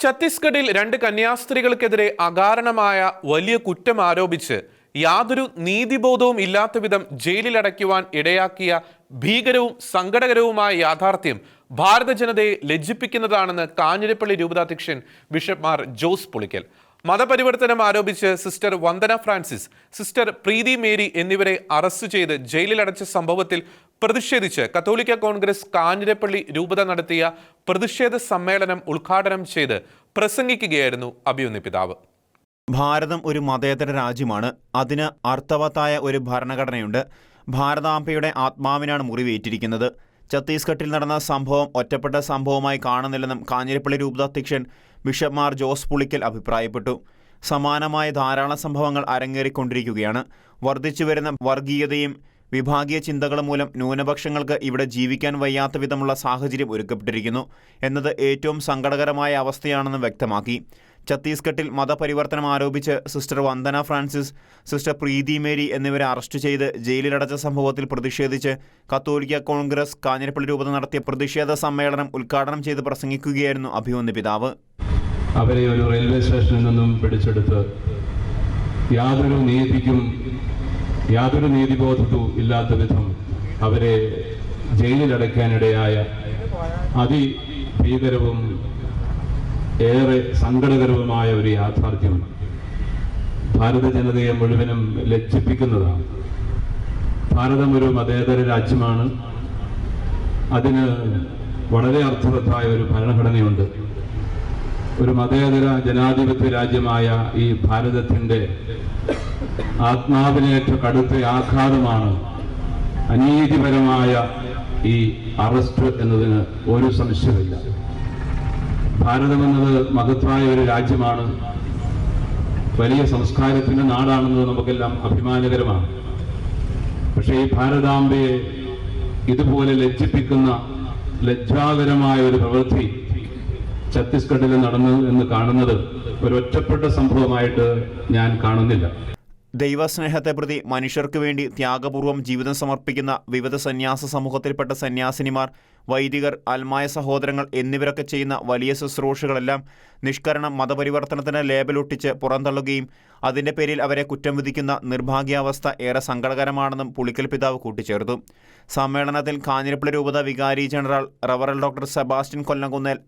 ഛത്തീസ്ഗഡിൽ രണ്ട് കന്യാസ്ത്രീകൾക്കെതിരെ അകാരണമായ വലിയ കുറ്റം ആരോപിച്ച് യാതൊരു നീതിബോധവും ഇല്ലാത്ത വിധം ജയിലിലടയ്ക്കുവാൻ ഇടയാക്കിയ ഭീകരവും സങ്കടകരവുമായ യാഥാർത്ഥ്യം ഭാരത ജനതയെ ലജ്ജിപ്പിക്കുന്നതാണെന്ന് കാഞ്ഞിരപ്പള്ളി രൂപതാധ്യക്ഷൻ ബിഷപ്പ് മാർ ജോസ് പുളിക്കൽ. മതപരിവർത്തനം ആരോപിച്ച് sister Vandana Francis sister Preethi Mary എന്നിവരെ അറസ്റ്റ് ചെയ്ത് ജയിലിലടച്ച സംഭവത്തിൽ പ്രതിഷേധിച്ച് കത്തോലിക്ക കോൺഗ്രസ് കാഞ്ഞിരപ്പള്ളി രൂപത നടത്തിയ പ്രതിഷേധ സമ്മേളനം ഉദ്ഘാടനം ചെയ്ത് പ്രസംഗിക്കുകയായിരുന്നു അഭിയുന്നി പിതാവ്. ഭാരതം ഒരു മതേതര രാജ്യമാണ്. അതിന് അർത്ഥവത്തായ ഒരു ഭരണഘടനയുണ്ട്. ഭാരതാംബയുടെ ആത്മാവിനാണ് മുറിവേറ്റിരിക്കുന്നത്. ഛത്തീസ്ഗഡിൽ നടന്ന സംഭവം ഒറ്റപ്പെട്ട സംഭവമായി കാണുന്നില്ലെന്നും കാഞ്ഞിരപ്പള്ളി രൂപതാധ്യക്ഷൻ ബിഷപ്പ് മാർ ജോസ് പുളിക്കൽ അഭിപ്രായപ്പെട്ടു. സമാനമായ ധാരാളം സംഭവങ്ങൾ അരങ്ങേറിക്കൊണ്ടിരിക്കുകയാണ്. വർദ്ധിച്ചുവരുന്ന വർഗീയതയും വിഭാഗീയ ചിന്തകളും മൂലം ന്യൂനപക്ഷങ്ങൾക്ക് ഇവിടെ ജീവിക്കാൻ വയ്യാത്ത വിധമുള്ള സാഹചര്യം ഒരുക്കപ്പെട്ടിരിക്കുന്നു എന്നത് ഏറ്റവും സങ്കടകരമായ അവസ്ഥയാണെന്ന് വ്യക്തമാക്കി. ഛത്തീസ്ഗഡിൽ മതപരിവർത്തനം ആരോപിച്ച് sister Vandana Francis sister Preethi Mary എന്നിവരെ അറസ്റ്റ് ചെയ്ത് ജയിലിലടച്ച സംഭവത്തിൽ പ്രതിഷേധിച്ച് കത്തോലിക്ക കോൺഗ്രസ് കാഞ്ഞിരപ്പള്ളി രൂപത നടത്തിയ പ്രതിഷേധ സമ്മേളനം ഉദ്ഘാടനം ചെയ്ത് പ്രസംഗിക്കുകയായിരുന്നു അഭിമന്യ പിതാവ്. അവരെ ഒരു റെയിൽവേ സ്റ്റേഷനിൽ നിന്നും പിടിച്ചെടുത്ത് യാതൊരു നീതിക്കും യാതൊരു നീതിബോധവും ഇല്ലാത്ത വിധം അവരെ ജയിലിലടയ്ക്കാനിടയായ അതിഭീകരവും ഏറെ സങ്കടകരവുമായ ഒരു യാഥാർത്ഥ്യം ഭാരത ജനതയെ മുഴുവനും ലജ്ജിപ്പിക്കുന്നതാണ്. ഭാരതം ഒരു മതേതര രാജ്യമാണ്. അതിന് വളരെ അർത്ഥവത്തായ ഒരു ഭരണഘടനയുണ്ട്. ഒരു മതേതര ജനാധിപത്യ രാജ്യമായ ഈ ഭാരതത്തിന്റെ ആത്മാവിനേറ്റ കടുത്ത ആഘാതമാണ് അനീതിപരമായ ഈ അറസ്റ്റ് എന്നതിന് ഒരു സംശയമില്ല ഭാരതമെന്നത് മഹത്തായ ഒരു രാജ്യമാണ്. വലിയ സംസ്കാരത്തിന്റെ നാടാണെന്നത് നമുക്കെല്ലാം അഭിമാനകരമാണ്. പക്ഷേ ഈ ഭാരതാംബയെ ഇതുപോലെ ലജ്ജിപ്പിക്കുന്ന ലജ്ജാകരമായ ഒരു പ്രവൃത്തി ഛത്തീസ്ഗഡിൽ നടന്നു എന്ന് കാണുന്നത് ഒരു ഒറ്റപ്പെട്ട സംഭവമായിട്ട് ഞാൻ കാണുന്നില്ല. ദൈവസ്നേഹത്തെ പ്രതി മനുഷ്യർക്ക് വേണ്ടി ത്യാഗപൂർവം ജീവിതം സമർപ്പിക്കുന്ന വിവിധ സന്യാസ സമൂഹത്തിൽപ്പെട്ട സന്യാസിനിമാർ വൈദികർ അൽമായ സഹോദരങ്ങൾ എന്നിവരൊക്കെ ചെയ്യുന്ന വലിയ ശുശ്രൂഷകളെല്ലാം നിഷ്കരണം മതപരിവർത്തനത്തിന് ലേബലൊട്ടിച്ച് പുറന്തള്ളുകയും അതിന്റെ പേരിൽ അവരെ കുറ്റം വിധിക്കുന്ന നിർഭാഗ്യാവസ്ഥ ഏറെ സങ്കടകരമാണെന്നും പുളിക്കൽ പിതാവ് കൂട്ടിച്ചേർത്തു. സമ്മേളനത്തിൽ കാഞ്ഞിരപ്പള്ളി രൂപത വികാരി general റവറൽ doctor Sebastian Kollamkunnel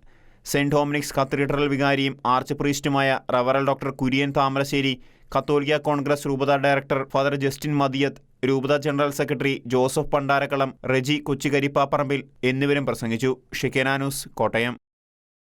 saint Dominic's cathedral വികാരിയും arch പ്രീസ്റ്റുമായ റവറൽ ഡോക്ടർ കുര്യൻ താമരശ്ശേരി കത്തോലിക്ക കോൺഗ്രസ് രൂപത ഡയറക്ടർ ഫാദർ ജസ്റ്റിൻ മദിയത്ത് രൂപത ജനറൽ സെക്രട്ടറി ജോസഫ് പണ്ടാരക്കളം റെജി കൊച്ചികരിപ്പാപ്പറമ്പിൽ എന്നിവരും പ്രസംഗിച്ചു. ഷിക്കനാനൂസ് കോട്ടയം.